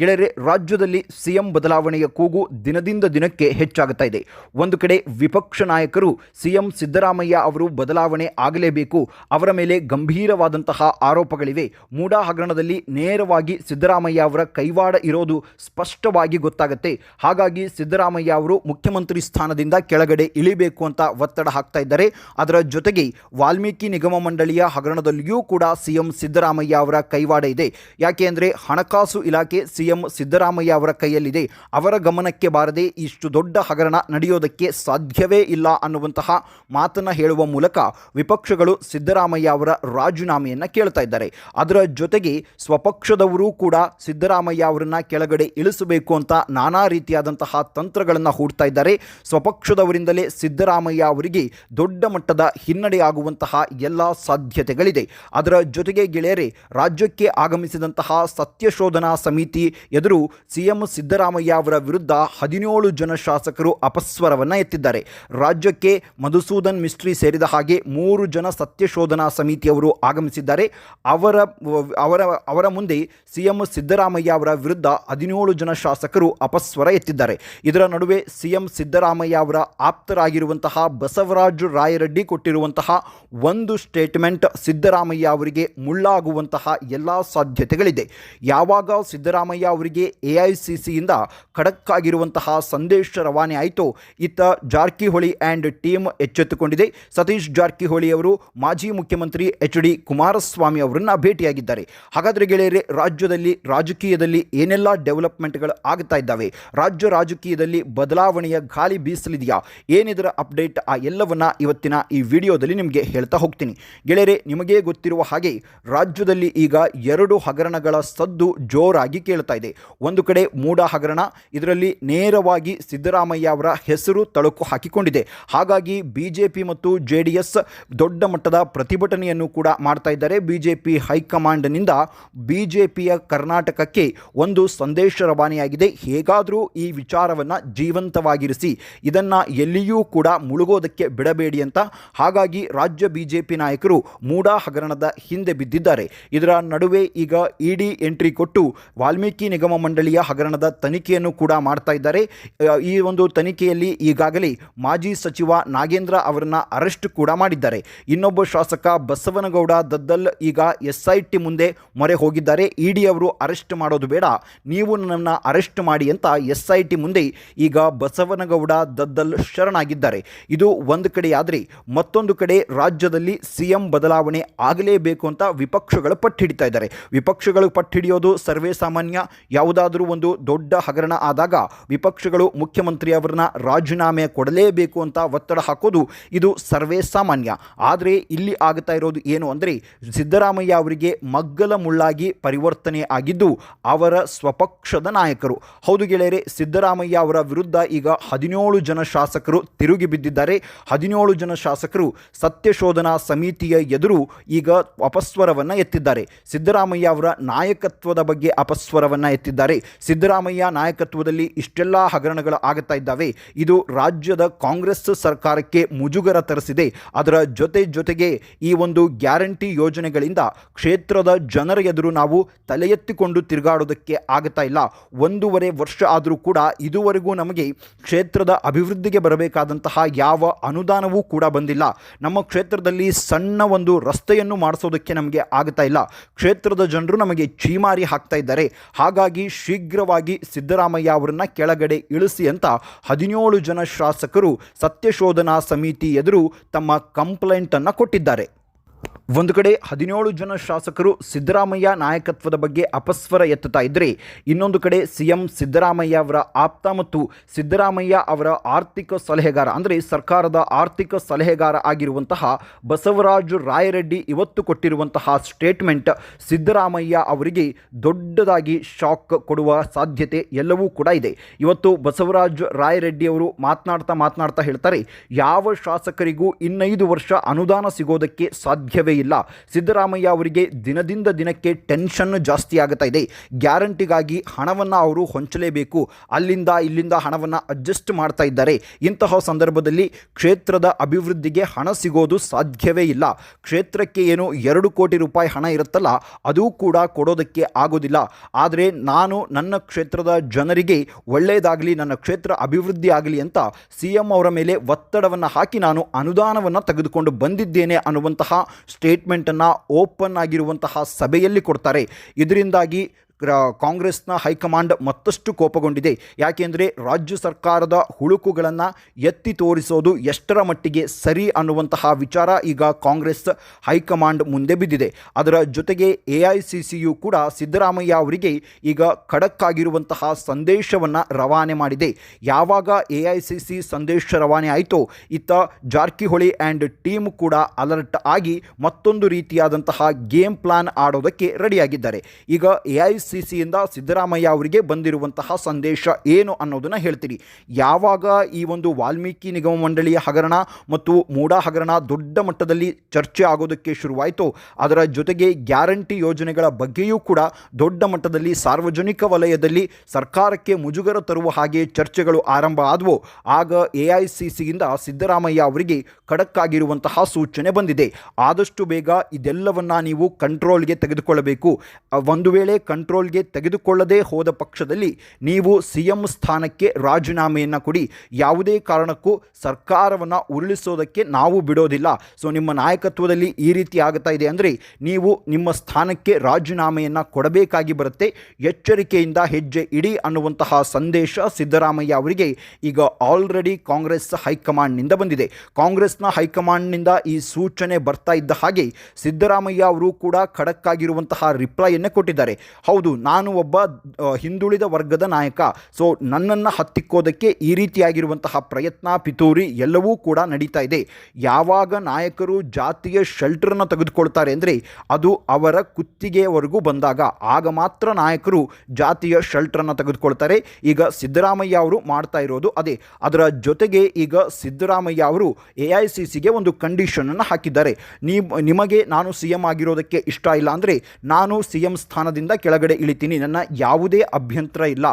ಗೆಳೆಯರೆ, ರಾಜ್ಯದಲ್ಲಿ ಸಿಎಂ ಬದಲಾವಣೆಯ ಕೂಗು ದಿನದಿಂದ ದಿನಕ್ಕೆ ಹೆಚ್ಚಾಗುತ್ತಾ ಇದೆ. ಒಂದು ಕಡೆ ವಿಪಕ್ಷ ನಾಯಕರು ಸಿಎಂ ಸಿದ್ದರಾಮಯ್ಯ ಅವರು ಬದಲಾವಣೆ ಆಗಲೇಬೇಕು, ಅವರ ಮೇಲೆ ಗಂಭೀರವಾದಂತಹ ಆರೋಪಗಳಿವೆ. ಮೂಡಾ ಹಗರಣದಲ್ಲಿ ನೇರವಾಗಿ ಸಿದ್ದರಾಮಯ್ಯ ಅವರ ಕೈವಾಡ ಇರೋದು ಸ್ಪಷ್ಟವಾಗಿ ಗೊತ್ತಾಗುತ್ತೆ. ಹಾಗಾಗಿ ಸಿದ್ದರಾಮಯ್ಯ ಅವರು ಮುಖ್ಯಮಂತ್ರಿ ಸ್ಥಾನದಿಂದ ಕೆಳಗಡೆ ಇಳಿಬೇಕು ಅಂತ ಒತ್ತಡ ಹಾಕ್ತಾ ಇದ್ದಾರೆ. ಅದರ ಜೊತೆಗೆ ವಾಲ್ಮೀಕಿ ನಿಗಮ ಮಂಡಳಿಯ ಹಗರಣದಲ್ಲಿಯೂ ಕೂಡ ಸಿಎಂ ಸಿದ್ದರಾಮಯ್ಯ ಅವರ ಕೈವಾಡ ಇದೆ. ಯಾಕೆ ಅಂದರೆ ಹಣಕಾಸು ಇಲಾಖೆ ಸಿಎಂ ಸಿದ್ದರಾಮಯ್ಯ ಅವರ ಕೈಯಲ್ಲಿದೆ. ಅವರ ಗಮನಕ್ಕೆ ಬಾರದೆ ಇಷ್ಟು ದೊಡ್ಡ ಹಗರಣ ನಡೆಯೋದಕ್ಕೆ ಸಾಧ್ಯವೇ ಇಲ್ಲ ಅನ್ನುವಂತಹ ಮಾತನ್ನು ಹೇಳುವ ಮೂಲಕ ವಿಪಕ್ಷಗಳು ಸಿದ್ದರಾಮಯ್ಯ ಅವರ ರಾಜೀನಾಮೆಯನ್ನು ಕೇಳ್ತಾ ಇದ್ದಾರೆ. ಅದರ ಜೊತೆಗೆ ಸ್ವಪಕ್ಷದವರು ಕೂಡ ಸಿದ್ದರಾಮಯ್ಯ ಅವರನ್ನು ಕೆಳಗಡೆ ಇಳಿಸಬೇಕು ಅಂತ ನಾನಾ ರೀತಿಯಾದಂತಹ ತಂತ್ರಗಳನ್ನು ಹೂಡ್ತಾ ಇದ್ದಾರೆ. ಸ್ವಪಕ್ಷದವರಿಂದಲೇ ಸಿದ್ದರಾಮಯ್ಯ ಅವರಿಗೆ ದೊಡ್ಡ ಮಟ್ಟದ ಹಿನ್ನಡೆಯಾಗುವಂತಹ ಎಲ್ಲ ಸಾಧ್ಯತೆಗಳಿದೆ. ಅದರ ಜೊತೆಗೆ ಗೆಳೆಯರೇ, ರಾಜ್ಯಕ್ಕೆ ಆಗಮಿಸಿದಂತಹ ಸತ್ಯಶೋಧನಾ ಸಮಿತಿ ಎದುರು ಸಿಎಂ ಸಿದ್ದರಾಮಯ್ಯ ಅವರ ವಿರುದ್ಧ ಹದಿನೇಳು ಜನ ಶಾಸಕರು ಅಪಸ್ವರವನ್ನು ಎತ್ತಿದ್ದಾರೆ. ರಾಜ್ಯಕ್ಕೆ ಮಧುಸೂದನ್ ಮಿಸ್ಟ್ರಿ ಸೇರಿದ ಹಾಗೆ ಮೂರು ಜನ ಸತ್ಯಶೋಧನಾ ಸಮಿತಿಯವರು ಆಗಮಿಸಿದ್ದಾರೆ. ಅವರ ಅವರ ಅವರ ಮುಂದೆ ಸಿಎಂ ಸಿದ್ದರಾಮಯ್ಯ ಅವರ ವಿರುದ್ಧ ಹದಿನೇಳು ಜನ ಶಾಸಕರು ಅಪಸ್ವರ ಎತ್ತಿದ್ದಾರೆ. ಇದರ ನಡುವೆ ಸಿಎಂ ಸಿದ್ದರಾಮಯ್ಯ ಅವರ ಆಪ್ತರಾಗಿರುವಂತಹ ಬಸವರಾಜು ರಾಯರೆಡ್ಡಿ ಕೊಟ್ಟಿರುವಂತಹ ಒಂದು ಸ್ಟೇಟ್ಮೆಂಟ್ ಸಿದ್ದರಾಮಯ್ಯ ಅವರಿಗೆ ಮುಳ್ಳಾಗುವಂತಹ ಎಲ್ಲ ಸಾಧ್ಯತೆಗಳಿದೆ. ಯಾವಾಗ ಸಿದ್ದರಾಮಯ್ಯ ಅವರಿಗೆ ಎ ಐ ಸಿ ಸಿಯಿಂದ ಖಡಕ್ ಆಗಿರುವಂತಹ ಸಂದೇಶ ರವಾನೆ ಆಯಿತು. ಇತ್ತ ಜಾರಕಿಹೊಳಿ ಆ್ಯಂಡ್ ಟೀಮ್ ಎಚ್ಚೆತ್ತುಕೊಂಡಿದೆ. ಸತೀಶ್ ಜಾರಕಿಹೊಳಿ ಅವರು ಮಾಜಿ ಮುಖ್ಯಮಂತ್ರಿ ಎಚ್ ಡಿ ಕುಮಾರಸ್ವಾಮಿ ಅವರನ್ನು ಭೇಟಿಯಾಗಿದ್ದಾರೆ. ಹಾಗಾದರೆ ಗೆಳೆಯರೆ, ರಾಜ್ಯದಲ್ಲಿ ರಾಜಕೀಯದಲ್ಲಿ ಏನೆಲ್ಲ ಡೆವಲಪ್ಮೆಂಟ್ಗಳು ಆಗ್ತಾ ಇದ್ದಾವೆ? ರಾಜ್ಯ ರಾಜಕೀಯದಲ್ಲಿ ಬದಲಾವಣೆಯ ಗಾಳಿ ಬೀಸಲಿದೆಯಾ? ಏನಿದರ ಅಪ್ಡೇಟ್? ಆ ಎಲ್ಲವನ್ನ ಇವತ್ತಿನ ಈ ವಿಡಿಯೋದಲ್ಲಿ ನಿಮಗೆ ಹೇಳ್ತಾ ಹೋಗ್ತೀನಿ. ಗೆಳೆಯರೆ, ನಿಮಗೆ ಗೊತ್ತಿರುವ ಹಾಗೆ ರಾಜ್ಯದಲ್ಲಿ ಈಗ ಎರಡು ಹಗರಣಗಳ ಸದ್ದು ಜೋರಾಗಿ ಕೇಳ್ತಾ ಇದೆ. ಒಂದು ಕಡೆ ಮೂಡ ಹಗರಣ, ಇದರಲ್ಲಿ ನೇರವಾಗಿ ಸಿದ್ದರಾಮಯ್ಯ ಅವರ ಹೆಸರು ತಳುಕು ಹಾಕಿಕೊಂಡಿದೆ. ಹಾಗಾಗಿ ಬಿ ಜೆ ಪಿ ಮತ್ತು ಜೆ ದೊಡ್ಡ ಮಟ್ಟದ ಪ್ರತಿಭಟನೆಯನ್ನು ಕೂಡ ಮಾಡ್ತಾ ಇದ್ದಾರೆ. ಬಿ ಜೆ ಪಿ ಹೈಕಮಾಂಡ್ನಿಂದ ಬಿ ಜೆ ಪಿಯ ಕರ್ನಾಟಕಕ್ಕೆ ಒಂದು ಸಂದೇಶ ರವಾನೆಯಾಗಿದೆ. ಹೇಗಾದರೂ ಈ ವಿಚಾರವನ್ನು ಜೀವಂತವಾಗಿರಿಸಿ, ಇದನ್ನು ಎಲ್ಲಿಯೂ ಕೂಡ ಮುಳುಗೋದಕ್ಕೆ ಬಿಡಬೇಡಿ ಅಂತ. ಹಾಗಾಗಿ ರಾಜ್ಯ ಬಿ ಜೆ ಪಿ ನಾಯಕರು ಮೂಡಾ ಹಗರಣದ ಹಿಂದೆ ಬಿದ್ದಿದ್ದಾರೆ. ಇದರ ನಡುವೆ ಈಗ ಇಡಿ ಎಂಟ್ರಿ ಕೊಟ್ಟು ವಾಲ್ಮೀಕಿ ನಿಗಮ ಮಂಡಳಿಯ ಹಗರಣದ ತನಿಖೆಯನ್ನು ಕೂಡ ಮಾಡ್ತಾ ಇದ್ದಾರೆ. ಈ ಒಂದು ತನಿಖೆಯಲ್ಲಿ ಈಗಾಗಲೇ ಮಾಜಿ ಸಚಿವ ನಾಗೇಂದ್ರ ಅವರನ್ನ ಅರೆಸ್ಟ್ ಕೂಡ ಮಾಡಿದ್ದಾರೆ. ಇನ್ನೊಬ್ಬ ಶಾಸಕ ಬಸವನಗೌಡ ದದ್ದಲ್ ಈಗ ಎಸ್ ಐ ಟಿ ಮುಂದೆ ಮೊರೆ ಹೋಗಿದ್ದಾರೆ. ಇಡಿ ಅವರು ಅರೆಸ್ಟ್ ಮಾಡೋದು ಬೇಡ, ನೀವು ನನ್ನ ಅರೆಸ್ಟ್ ಮಾಡಿ ಅಂತ ಎಸ್ ಐ ಟಿ ಮುಂದೆ ಈಗ ಬಸವನಗೌಡ ದದ್ದಲ್ ಶರಣಾಗಿದ್ದಾರೆ. ಇದು ಒಂದು ಕಡೆಯಾದರೆ ಮತ್ತೊಂದು ಕಡೆ ರಾಜ್ಯದಲ್ಲಿ ಸಿಎಂ ಬದಲಾವಣೆ ಆಗಲೇಬೇಕು ಅಂತ ವಿಪಕ್ಷಗಳು ಪಟ್ಟಿಡಿತಾ ಇದ್ದಾರೆ. ವಿಪಕ್ಷಗಳು ಪಟ್ಟಿಡಿಯೋದು ಸರ್ವೇ ಸಾಮಾನ್ಯ ಯಾವುದಾದ್ರೂ ಒಂದು ದೊಡ್ಡ ಹಗರಣ ಆದಾಗ ವಿಪಕ್ಷಗಳು ಮುಖ್ಯಮಂತ್ರಿ ಅವರನ್ನ ರಾಜೀನಾಮೆ ಕೊಡಲೇಬೇಕು ಅಂತ ಒತ್ತಡ ಹಾಕೋದು ಇದು ಸರ್ವೇ ಸಾಮಾನ್ಯ. ಆದರೆ ಇಲ್ಲಿ ಆಗ್ತಾ ಇರೋದು ಏನು ಅಂದರೆ ಸಿದ್ದರಾಮಯ್ಯ ಅವರಿಗೆ ಮಗ್ಗಲ ಮುಳ್ಳಾಗಿ ಪರಿವರ್ತನೆ ಆಗಿದ್ದು ಅವರ ಸ್ವಪಕ್ಷದ ನಾಯಕರು. ಹೌದು ಗೆಳೆಯರೆ, ಸಿದ್ದರಾಮಯ್ಯ ಅವರ ವಿರುದ್ಧ ಈಗ ಹದಿನೇಳು ಜನ ಶಾಸಕರು ತಿರುಗಿ ಬಿದ್ದಿದ್ದಾರೆ. ಹದಿನೇಳು ಜನ ಶಾಸಕರು ಸತ್ಯಶೋಧನಾ ಸಮಿತಿಯ ಎದುರು ಈಗ ಅಪಸ್ವರವನ್ನು ಎತ್ತಿದ್ದಾರೆ. ಸಿದ್ದರಾಮಯ್ಯ ಅವರ ನಾಯಕತ್ವದ ಬಗ್ಗೆ ಅಪಸ್ವರವನ್ನು ಎತ್ತಿದ್ದಾರೆ. ಸಿದ್ದರಾಮಯ್ಯ ನಾಯಕತ್ವದಲ್ಲಿ ಇಷ್ಟೆಲ್ಲ ಹಗರಣಗಳು ಆಗುತ್ತಾ ಇದ್ದಾವೆ. ಇದು ರಾಜ್ಯದ ಕಾಂಗ್ರೆಸ್ ಸರ್ಕಾರಕ್ಕೆ ಮುಜುಗರ ತರಿಸಿದೆ. ಅದರ ಜೊತೆ ಜೊತೆಗೆ ಈ ಒಂದು ಗ್ಯಾರಂಟಿ ಯೋಜನೆಗಳಿಂದ ಕ್ಷೇತ್ರದ ಜನರ ಎದುರು ನಾವು ತಲೆ ಎತ್ತಿಕೊಂಡು ತಿರುಗಾಡೋದಕ್ಕೆ ಆಗುತ್ತಾ ಇಲ್ಲ. ಒಂದೂವರೆ ವರ್ಷ ಆದರೂ ಕೂಡ ಇದುವರೆಗೂ ನಮಗೆ ಕ್ಷೇತ್ರದ ಅಭಿವೃದ್ಧಿಗೆ ಬರಬೇಕಾದಂತಹ ಯಾವ ಅನುದಾನವೂ ಕೂಡ ಬಂದಿಲ್ಲ. ನಮ್ಮ ಕ್ಷೇತ್ರದಲ್ಲಿ ಸಣ್ಣ ಒಂದು ರಸ್ತೆಯನ್ನು ಮಾಡಿಸೋದಕ್ಕೆ ನಮಗೆ ಆಗ್ತಾ ಇಲ್ಲ. ಕ್ಷೇತ್ರದ ಜನರು ನಮಗೆ ಚೀಮಾರಿ ಹಾಕ್ತಾ ಇದ್ದಾರೆ. ಹಾಗಾಗಿ ಶೀಘ್ರವಾಗಿ ಸಿದ್ದರಾಮಯ್ಯ ಅವರನ್ನ ಕೆಳಗಡೆ ಇಳಿಸಿ ಅಂತ ಹದಿನೇಳು ಜನ ಶಾಸಕರು ಸತ್ಯಶೋಧನಾ ಸಮಿತಿ ಎದುರು ತಮ್ಮ ಕಂಪ್ಲೇಂಟನ್ನು ಕೊಟ್ಟಿದ್ದಾರೆ. ಒಂದು ಕಡೆ ಹದಿನೇಳು ಜನ ಶಾಸಕರು ಸಿದ್ದರಾಮಯ್ಯ ನಾಯಕತ್ವದ ಬಗ್ಗೆ ಅಪಸ್ವರ ಎತ್ತುತ್ತಾ ಇದ್ದರೆ ಇನ್ನೊಂದು ಕಡೆ ಸಿಎಂ ಸಿದ್ದರಾಮಯ್ಯ ಅವರ ಆಪ್ತ ಮತ್ತು ಸಿದ್ದರಾಮಯ್ಯ ಅವರ ಆರ್ಥಿಕ ಸಲಹೆಗಾರ, ಅಂದರೆ ಸರ್ಕಾರದ ಆರ್ಥಿಕ ಸಲಹೆಗಾರ ಆಗಿರುವಂತಹ ಬಸವರಾಜು ರಾಯರೆಡ್ಡಿ ಇವತ್ತು ಕೊಟ್ಟಿರುವಂತಹ ಸ್ಟೇಟ್ಮೆಂಟ್ ಸಿದ್ದರಾಮಯ್ಯ ಅವರಿಗೆ ದೊಡ್ಡದಾಗಿ ಶಾಕ್ ಕೊಡುವ ಸಾಧ್ಯತೆ ಎಲ್ಲವೂ ಕೂಡ ಇದೆ. ಇವತ್ತು ಬಸವರಾಜು ರಾಯರೆಡ್ಡಿ ಅವರು ಮಾತನಾಡ್ತಾ ಮಾತನಾಡ್ತಾ ಹೇಳ್ತಾರೆ, ಯಾವ ಶಾಸಕರಿಗೂ ಇನ್ನೈದು ವರ್ಷ ಅನುದಾನ ಸಿಗೋದಕ್ಕೆ ಸಾಧ್ಯವೇ ಸಾಧ್ಯವೇ ಇಲ್ಲ. ಸಿದ್ದರಾಮಯ್ಯ ಅವರಿಗೆ ದಿನದಿಂದ ದಿನಕ್ಕೆ ಟೆನ್ಷನ್ ಜಾಸ್ತಿ ಆಗುತ್ತಾ ಇದೆ. ಗ್ಯಾರಂಟಿಗಾಗಿ ಹಣವನ್ನು ಅವರು ಹೊಂಚಲೇಬೇಕು. ಅಲ್ಲಿಂದ ಇಲ್ಲಿಂದ ಹಣವನ್ನು ಅಡ್ಜಸ್ಟ್ ಮಾಡ್ತಾ ಇದ್ದಾರೆ. ಇಂತಹ ಸಂದರ್ಭದಲ್ಲಿ ಕ್ಷೇತ್ರದ ಅಭಿವೃದ್ಧಿಗೆ ಹಣ ಸಿಗೋದು ಸಾಧ್ಯವೇ ಇಲ್ಲ. ಕ್ಷೇತ್ರಕ್ಕೆ ಏನು ಎರಡು ಕೋಟಿ ರೂಪಾಯಿ ಹಣ ಇರುತ್ತಲ್ಲ, ಅದೂ ಕೂಡ ಕೊಡೋದಕ್ಕೆ ಆಗೋದಿಲ್ಲ. ಆದರೆ ನಾನು ನನ್ನ ಕ್ಷೇತ್ರದ ಜನರಿಗೆ ಒಳ್ಳೆಯದಾಗಲಿ ನನ್ನ ಕ್ಷೇತ್ರ ಅಭಿವೃದ್ಧಿ ಆಗಲಿ ಅಂತ ಸಿ ಎಂ ಅವರ ಮೇಲೆ ಒತ್ತಡವನ್ನು ಹಾಕಿ ನಾನು ಅನುದಾನವನ್ನು ತೆಗೆದುಕೊಂಡು ಬಂದಿದ್ದೇನೆ ಅನ್ನುವಂತಹ ಸ್ಟೇಟ್ಮೆಂಟನ್ನು ಓಪನ್ ಆಗಿರುವಂತಹ ಸಭೆಯಲ್ಲಿ ಕೊಡ್ತಾರೆ. ಇದರಿಂದಾಗಿ ಕಾಂಗ್ರೆಸ್ನ ಹೈಕಮಾಂಡ್ ಮತ್ತಷ್ಟು ಕೋಪಗೊಂಡಿದೆ. ಯಾಕೆಂದರೆ ರಾಜ್ಯ ಸರ್ಕಾರದ ಹುಳುಕುಗಳನ್ನು ಎತ್ತಿ ತೋರಿಸೋದು ಎಷ್ಟರ ಮಟ್ಟಿಗೆ ಸರಿ ಅನ್ನುವಂತಹ ವಿಚಾರ ಈಗ ಕಾಂಗ್ರೆಸ್ ಹೈಕಮಾಂಡ್ ಮುಂದೆ ಬಿದ್ದಿದೆ. ಅದರ ಜೊತೆಗೆ ಎ ಐ ಸಿ ಸಿಯು ಕೂಡ ಸಿದ್ದರಾಮಯ್ಯ ಅವರಿಗೆ ಈಗ ಖಡಕ್ ಆಗಿರುವಂತಹ ಸಂದೇಶವನ್ನು ರವಾನೆ ಮಾಡಿದೆ. ಯಾವಾಗ ಎ ಐ ಸಿ ಸಿ ಸಂದೇಶ ರವಾನೆ ಆಯಿತೋ, ಇತ್ತ ಜಾರಕಿಹೊಳಿ ಆ್ಯಂಡ್ ಟೀಮ್ ಕೂಡ ಅಲರ್ಟ್ ಆಗಿ ಮತ್ತೊಂದು ರೀತಿಯಾದಂತಹ ಗೇಮ್ ಪ್ಲಾನ್ ಆಡೋದಕ್ಕೆ ರೆಡಿಯಾಗಿದ್ದಾರೆ. ಈಗ ಎ ಐ ಸಿಯಿಂದ ಸಿದ್ದರಾಮಯ್ಯ ಅವರಿಗೆ ಬಂದಿರುವಂತಹ ಸಂದೇಶ ಏನು ಅನ್ನೋದನ್ನು ಹೇಳ್ತೀರಿ ಯಾವಾಗ ಈ ಒಂದು ವಾಲ್ಮೀಕಿ ನಿಗಮ ಮಂಡಳಿಯ ಹಗರಣ ಮತ್ತು ಮೂಡಾ ಹಗರಣ ದೊಡ್ಡ ಮಟ್ಟದಲ್ಲಿ ಚರ್ಚೆ ಆಗೋದಕ್ಕೆ ಶುರುವಾಯಿತು, ಅದರ ಜೊತೆಗೆ ಗ್ಯಾರಂಟಿ ಯೋಜನೆಗಳ ಬಗ್ಗೆಯೂ ಕೂಡ ದೊಡ್ಡ ಮಟ್ಟದಲ್ಲಿ ಸಾರ್ವಜನಿಕ ವಲಯದಲ್ಲಿ ಸರ್ಕಾರಕ್ಕೆ ಮುಜುಗರ ತರುವ ಹಾಗೆ ಚರ್ಚೆಗಳು ಆರಂಭ ಆದವು, ಆಗ ಎ ಐ ಸಿ ಸಿಯಿಂದ ಸಿದ್ದರಾಮಯ್ಯ ಅವರಿಗೆ ಖಡಕ್ ಆಗಿರುವಂತಹ ಸೂಚನೆ ಬಂದಿದೆ. ಆದಷ್ಟು ಬೇಗ ಇದೆಲ್ಲವನ್ನ ನೀವು ಕಂಟ್ರೋಲ್ಗೆ ತೆಗೆದುಕೊಳ್ಳಬೇಕು. ಒಂದು ವೇಳೆ ಕಂಟ್ರೋಲ್ಗೆ ತೆಗೆದುಕೊಳ್ಳದೇ ಹೋದ ಪಕ್ಷದಲ್ಲಿ ನೀವು ಸಿಎಂ ಸ್ಥಾನಕ್ಕೆ ರಾಜೀನಾಮೆಯನ್ನು ಕೊಡಿ. ಯಾವುದೇ ಕಾರಣಕ್ಕೂ ಸರ್ಕಾರವನ್ನು ಉರುಳಿಸೋದಕ್ಕೆ ನಾವು ಬಿಡೋದಿಲ್ಲ. ಸೊ ನಿಮ್ಮ ನಾಯಕತ್ವದಲ್ಲಿ ಈ ರೀತಿ ಆಗ್ತಾ ಇದೆ ಅಂದರೆ ನೀವು ನಿಮ್ಮ ಸ್ಥಾನಕ್ಕೆ ರಾಜೀನಾಮೆಯನ್ನು ಕೊಡಬೇಕಾಗಿ ಬರುತ್ತೆ. ಎಚ್ಚರಿಕೆಯಿಂದ ಹೆಜ್ಜೆ ಇಡಿ ಅನ್ನುವಂತಹ ಸಂದೇಶ ಸಿದ್ದರಾಮಯ್ಯ ಅವರಿಗೆ ಈಗ ಆಲ್ರೆಡಿ ಕಾಂಗ್ರೆಸ್ ಹೈಕಮಾಂಡ್ನಿಂದ ಬಂದಿದೆ. ಕಾಂಗ್ರೆಸ್ನ ಹೈಕಮಾಂಡ್ನಿಂದ ಈ ಸೂಚನೆ ಬರ್ತಾ ಇದ್ದ ಹಾಗೆ ಸಿದ್ದರಾಮಯ್ಯ ಅವರು ಕೂಡ ಖಡಕ್ಕಾಗಿರುವಂತಹ ರಿಪ್ಲೈ ರಿಪ್ಲೈಯನ್ನೇ ಕೊಟ್ಟಿದ್ದಾರೆ. ಹೌದು ನಾನು ಒಬ್ಬ ಹಿಂದುಳಿದ ವರ್ಗದ ನಾಯಕ. ಸೊ ನನ್ನನ್ನು ಹತ್ತಿಕ್ಕೋದಕ್ಕೆ ಈ ರೀತಿಯಾಗಿರುವಂತಹ ಪ್ರಯತ್ನ, ಪಿತೂರಿ ಎಲ್ಲವೂ ಕೂಡ ನಡೀತಾ ಇದೆ. ಯಾವಾಗ ನಾಯಕರು ಜಾತಿಯ ಶೆಲ್ಟರನ್ನು ತೆಗೆದುಕೊಳ್ತಾರೆ ಅಂದರೆ, ಅದು ಅವರ ಕುತ್ತಿಗೆಯವರೆಗೂ ಬಂದಾಗ. ಆಗ ಮಾತ್ರ ನಾಯಕರು ಜಾತಿಯ ಶೆಲ್ಟರನ್ನು ತೆಗೆದುಕೊಳ್ತಾರೆ. ಈಗ ಸಿದ್ದರಾಮಯ್ಯ ಅವರು ಮಾಡ್ತಾ ಇರೋದು ಅದೇ. ಅದರ ಜೊತೆಗೆ ಈಗ ಸಿದ್ದರಾಮಯ್ಯ ಅವರು ಎ ಐ ಸಿ ಸಿಗೆ ಒಂದು ಕಂಡೀಷನನ್ನು ಹಾಕಿದ್ದಾರೆ. ನಿಮಗೆ ನಾನು ಸಿ ಎಂ ಆಗಿರೋದಕ್ಕೆ ಇಷ್ಟ ಇಲ್ಲ ಅಂದರೆ, ನಾನು ಸಿ ಎಂ ಸ್ಥಾನದಿಂದ ಕೆಳಗಡೆ ಇಳಿತೀನಿ. ನನ್ನ ಯಾವುದೇ ಅಭ್ಯಂತರ ಇಲ್ಲ.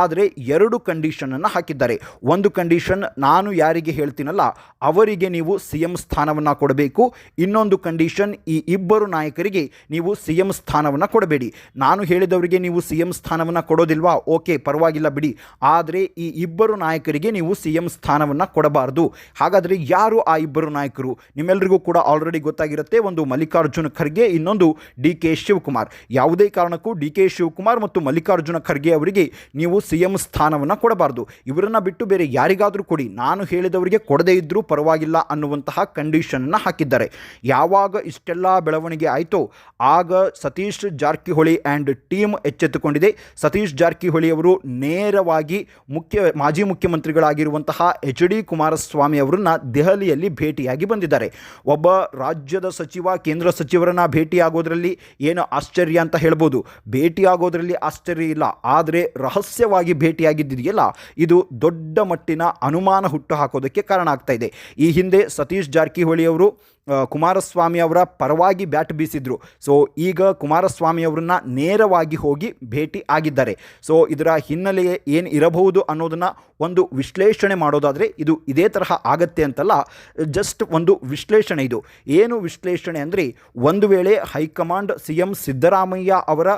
ಆದರೆ ಎರಡು ಕಂಡೀಷನನ್ನು ಹಾಕಿದ್ದಾರೆ. ಒಂದು ಕಂಡೀಷನ್ ನಾನು ಯಾರಿಗೆ ಹೇಳ್ತೀನಲ್ಲ, ಅವರಿಗೆ ನೀವು ಸಿ ಎಂ ಸ್ಥಾನವನ್ನು ಕೊಡಬೇಕು. ಇನ್ನೊಂದು ಕಂಡೀಷನ್ ಈ ಇಬ್ಬರು ನಾಯಕರಿಗೆ ನೀವು ಸಿ ಎಂ ಸ್ಥಾನವನ್ನು ಕೊಡಬೇಡಿ. ನಾನು ಹೇಳಿದವರಿಗೆ ನೀವು ಸಿ ಎಂ ಸ್ಥಾನವನ್ನು ಕೊಡೋದಿಲ್ವಾ? ಓಕೆ, ಪರವಾಗಿಲ್ಲ ಬಿಡಿ. ಆದರೆ ಈ ಇಬ್ಬರು ನಾಯಕರಿಗೆ ನೀವು ಸಿ ಎಂ ಸ್ಥಾನವನ್ನು ಕೊಡಬಾರದು. ಹಾಗಾದರೆ ಯಾರು ಆ ಇಬ್ಬರು ನಾಯಕರು? ನಿಮ್ಮೆಲ್ಲರಿಗೂ ಕೂಡ ಆಲ್ರೆಡಿ ಗೊತ್ತಾಗಿರುತ್ತೆ. ಒಂದು ಮಲ್ಲಿಕಾರ್ಜುನ ಖರ್ಗೆ, ಇನ್ನೊಂದು ಡಿ ಕೆ ಶಿವಕುಮಾರ್. ಯಾವುದೇ ಕಾರಣಕ್ಕೂ ಡಿ ಶಿವಕುಮಾರ್ ಮತ್ತು ಮಲ್ಲಿಕಾರ್ಜುನ ಖರ್ಗೆ ಅವರಿಗೆ ನೀವು ಸಿ ಎಂ ಸ್ಥಾನವನ್ನು ಕೊಡಬಾರ್ದು. ಇವರನ್ನು ಬಿಟ್ಟು ಬೇರೆ ಯಾರಿಗಾದರೂ ಕೊಡಿ. ನಾನು ಹೇಳಿದವರಿಗೆ ಕೊಡದೇ ಇದ್ದರೂ ಪರವಾಗಿಲ್ಲ ಅನ್ನುವಂತಹ ಕಂಡೀಷನನ್ನು ಹಾಕಿದ್ದಾರೆ. ಯಾವಾಗ ಇಷ್ಟೆಲ್ಲ ಬೆಳವಣಿಗೆ ಆಯಿತೋ ಆಗ ಸತೀಶ್ ಜಾರಕಿಹೊಳಿ ಆ್ಯಂಡ್ ಟೀಮ್ ಎಚ್ಚೆತ್ತುಕೊಂಡಿದೆ. ಸತೀಶ್ ಜಾರಕಿಹೊಳಿ ಅವರು ನೇರವಾಗಿ ಮುಖ್ಯ, ಮಾಜಿ ಮುಖ್ಯಮಂತ್ರಿಗಳಾಗಿರುವಂತಹ ಎಚ್ ಡಿ ಕುಮಾರಸ್ವಾಮಿ ಅವರನ್ನು ದೆಹಲಿಯಲ್ಲಿ ಭೇಟಿಯಾಗಿ ಬಂದಿದ್ದಾರೆ. ಒಬ್ಬ ರಾಜ್ಯದ ಸಚಿವ, ಕೇಂದ್ರ ಸಚಿವರನ್ನ ಭೇಟಿಯಾಗೋದರಲ್ಲಿ ಏನು ಆಶ್ಚರ್ಯ ಅಂತ ಹೇಳ್ಬೋದು. ಭೇಟಿಯಾಗೋದ್ರಲ್ಲಿ ಆಶ್ಚರ್ಯ ಇಲ್ಲ. ಆದರೆ ರಹಸ್ಯವಾಗಿ ಭೇಟಿಯಾಗಿದ್ದಿದೆಯಲ್ಲ, ಇದು ದೊಡ್ಡ ಮಟ್ಟಿನ ಅನುಮಾನ ಹುಟ್ಟು ಹಾಕೋದಕ್ಕೆ ಕಾರಣ ಆಗ್ತಾ ಇದೆ. ಈ ಹಿಂದೆ ಸತೀಶ್ ಜಾರಕಿಹೊಳಿ ಅವರು ಕುಮಾರಸ್ವಾಮಿ ಅವರ ಪರವಾಗಿ ಬ್ಯಾಟ್ ಬೀಸಿದ್ರು. ಸೊ ಈಗ ಕುಮಾರಸ್ವಾಮಿ ಅವರನ್ನ ನೇರವಾಗಿ ಹೋಗಿ ಭೇಟಿ ಆಗಿದ್ದಾರೆ. ಸೊ ಇದರ ಹಿನ್ನೆಲೆ ಏನು ಇರಬಹುದು ಅನ್ನೋದನ್ನು ಒಂದು ವಿಶ್ಲೇಷಣೆ ಮಾಡೋದಾದರೆ ಇದು ಇದೇ ತರಹ ಆಗತ್ತೆ ಅಂತಲ್ಲ ಜಸ್ಟ್ ಒಂದು ವಿಶ್ಲೇಷಣೆ ಇದು. ಏನು ವಿಶ್ಲೇಷಣೆ ಅಂದರೆ, ಒಂದು ವೇಳೆ ಹೈಕಮಾಂಡ್ ಸಿ ಎಂ ಸಿದ್ದರಾಮಯ್ಯ ಅವರ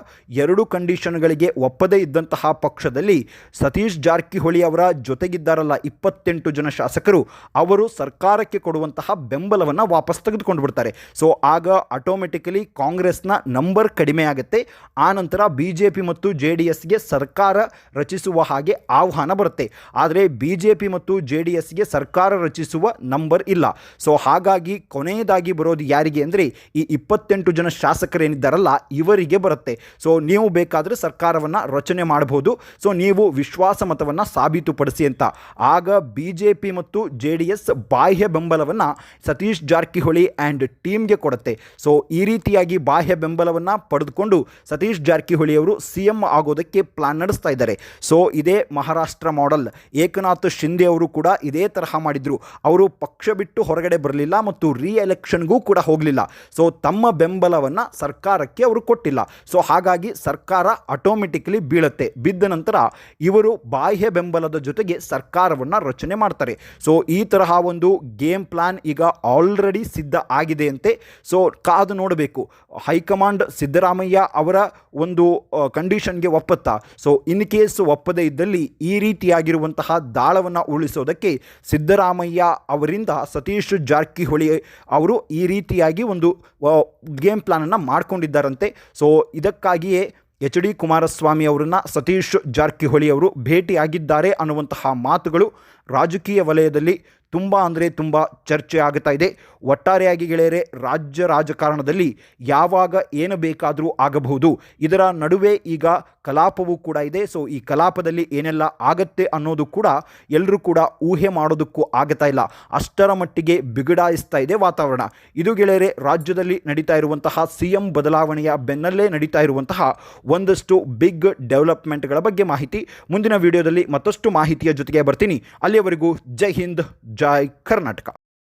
ಎರಡು ಕಂಡೀಷನ್ಗಳಿಗೆ ಒಪ್ಪದೇ ಇದ್ದಂತಹ ಪಕ್ಷದಲ್ಲಿ ಸತೀಶ್ ಜಾರಕಿಹೊಳಿ ಅವರ ಜೊತೆಗಿದ್ದಾರಲ್ಲ ಇಪ್ಪತ್ತೆಂಟು ಜನ ಶಾಸಕರು, ಅವರು ಸರ್ಕಾರಕ್ಕೆ ಕೊಡುವಂತಹ ಬೆಂಬಲವನ್ನು ವಾಪಸ್ ತೆಗೆದುಕೊಂಡು ಬಿಡ್ತಾರೆ. ಸೊ ಆಗ ಆಟೋಮೆಟಿಕಲಿ ಕಾಂಗ್ರೆಸ್ನ ನಂಬರ್ ಕಡಿಮೆ ಆಗುತ್ತೆ. ಆನಂತರ ಬಿ ಜೆ ಪಿ ಮತ್ತು ಜೆ ಡಿ ಎಸ್ಗೆ ಸರ್ಕಾರ ರಚಿಸುವ ಹಾಗೆ ಆಹ್ವಾನ ಬರುತ್ತೆ. ಆದರೆ ಬಿ ಜೆ ಪಿ ಮತ್ತು ಜೆ ಡಿ ಎಸ್ಗೆ ಸರ್ಕಾರ ರಚಿಸುವ ನಂಬರ್ ಇಲ್ಲ. ಸೊ ಹಾಗಾಗಿ ಕೊನೆಯದಾಗಿ ಬರೋದು ಯಾರಿಗೆ ಅಂದರೆ ಈ ಇಪ್ಪತ್ತೆಂಟು ಜನ ಶಾಸಕರೇನಿದ್ದಾರಲ್ಲ, ಇವರಿಗೆ ಬರುತ್ತೆ. ಸೊ ನೀವು ಬೇಕಾದರೆ ಸರ್ಕಾರವನ್ನು ರಚನೆ ಮಾಡಬಹುದು. ಸೊ ನೀವು ವಿಶ್ವಾಸ ಮತವನ್ನು ಸಾಬೀತುಪಡಿಸಿ ಅಂತ. ಆಗ ಬಿ ಜೆ ಮತ್ತು ಜೆ ಬಾಹ್ಯ ಬೆಂಬಲವನ್ನು ಸತೀಶ್ ಜಾರಕಿಹೊಳಿ ಜಾರಕಿಹೊಳಿ ಆ್ಯಂಡ್ ಟೀಮ್ಗೆ ಕೊಡುತ್ತೆ. ಸೊ ಈ ರೀತಿಯಾಗಿ ಬಾಹ್ಯ ಬೆಂಬಲವನ್ನು ಪಡೆದುಕೊಂಡು ಸತೀಶ್ ಜಾರಕಿಹೊಳಿ ಅವರು ಸಿ ಎಂ ಆಗೋದಕ್ಕೆ ಪ್ಲಾನ್ ನಡೆಸ್ತಾ ಇದ್ದಾರೆ. ಸೊ ಇದೇ ಮಹಾರಾಷ್ಟ್ರ ಮಾಡೆಲ್ ಏಕನಾಥ್ ಶಿಂದೆ ಅವರು ಕೂಡ ಇದೇ ತರಹ ಮಾಡಿದರು. ಅವರು ಪಕ್ಷ ಬಿಟ್ಟು ಹೊರಗಡೆ ಬರಲಿಲ್ಲ ಮತ್ತು ರೀ ಎಲೆಕ್ಷನ್ಗೂ ಕೂಡ ಹೋಗಲಿಲ್ಲ. ಸೊ ತಮ್ಮ ಬೆಂಬಲವನ್ನು ಸರ್ಕಾರಕ್ಕೆ ಅವರು ಕೊಟ್ಟಿಲ್ಲ. ಸೊ ಹಾಗಾಗಿ ಸರ್ಕಾರ ಆಟೋಮೆಟಿಕ್ಲಿ ಬೀಳುತ್ತೆ. ಬಿದ್ದ ನಂತರ ಇವರು ಬಾಹ್ಯ ಬೆಂಬಲದ ಜೊತೆಗೆ ಸರ್ಕಾರವನ್ನು ರಚನೆ ಮಾಡ್ತಾರೆ. ಸೊ ಈ ತರಹ ಒಂದು ಗೇಮ್ ಪ್ಲಾನ್ ಈಗ ಆಲ್ರೆಡಿ ಸಿದ್ಧ ಆಗಿದೆಯಂತೆ. ಸೊ ಕಾದು ನೋಡಬೇಕು. ಹೈಕಮಾಂಡ್ ಸಿದ್ದರಾಮಯ್ಯ ಅವರ ಒಂದು ಕಂಡೀಷನ್ಗೆ ಒಪ್ಪತ್ತಾ. ಸೊ ಇನ್ ಕೇಸ್ ಒಪ್ಪದೇ ಇದ್ದಲ್ಲಿ ಈ ರೀತಿಯಾಗಿರುವಂತಹ ದಾಳವನ್ನು ಉಳಿಸೋದಕ್ಕೆ ಸಿದ್ದರಾಮಯ್ಯ ಅವರಿಂದ ಸತೀಶ್ ಜಾರಕಿಹೊಳಿ ಅವರು ಈ ರೀತಿಯಾಗಿ ಒಂದು ಗೇಮ್ ಪ್ಲಾನನ್ನು ಮಾಡ್ಕೊಂಡಿದ್ದಾರಂತೆ. ಸೊ ಇದಕ್ಕಾಗಿಯೇ ಎಚ್ ಡಿ ಕುಮಾರಸ್ವಾಮಿ ಅವರನ್ನು ಸತೀಶ್ ಜಾರಕಿಹೊಳಿ ಅವರು ಭೇಟಿಯಾಗಿದ್ದಾರೆ ಅನ್ನುವಂತಹ ಮಾತುಗಳು ರಾಜಕೀಯ ವಲಯದಲ್ಲಿ ತುಂಬ ಅಂದರೆ ತುಂಬ ಚರ್ಚೆ ಆಗುತ್ತಾ ಇದೆ. ಒಟ್ಟಾರೆಯಾಗಿ ಗೆಳೆಯರೆ, ರಾಜ್ಯ ರಾಜಕಾರಣದಲ್ಲಿ ಯಾವಾಗ ಏನು ಬೇಕಾದರೂ ಆಗಬಹುದು. ಇದರ ನಡುವೆ ಈಗ ಕಲಾಪವೂ ಕೂಡ ಇದೆ. ಸೊ ಈ ಕಲಾಪದಲ್ಲಿ ಏನೆಲ್ಲ ಆಗತ್ತೆ ಅನ್ನೋದು ಕೂಡ ಎಲ್ಲರೂ ಕೂಡ ಊಹೆ ಮಾಡೋದಕ್ಕೂ ಆಗ್ತಾ ಇಲ್ಲ. ಅಷ್ಟರ ಮಟ್ಟಿಗೆ ಬಿಗಡಾಯಿಸ್ತಾ ಇದೆ ವಾತಾವರಣ. ಇದು ಗೆಳೆಯರೆ, ರಾಜ್ಯದಲ್ಲಿ ನಡೀತಾ ಇರುವಂತಹ ಸಿ ಎಂ ಬದಲಾವಣೆಯ ಬೆನ್ನಲ್ಲೇ ನಡೀತಾ ಇರುವಂತಹ ಒಂದಷ್ಟು ಬಿಗ್ ಡೆವಲಪ್ಮೆಂಟ್ಗಳ ಬಗ್ಗೆ ಮಾಹಿತಿ. ಮುಂದಿನ ವಿಡಿಯೋದಲ್ಲಿ ಮತ್ತಷ್ಟು ಮಾಹಿತಿಯ ಜೊತೆಗೆ ಬರ್ತೀನಿ. ಅಲ್ಲಿಯವರೆಗೂ ಜೈ ಹಿಂದ್ ಜೈ ಕರ್ನಾಟಕ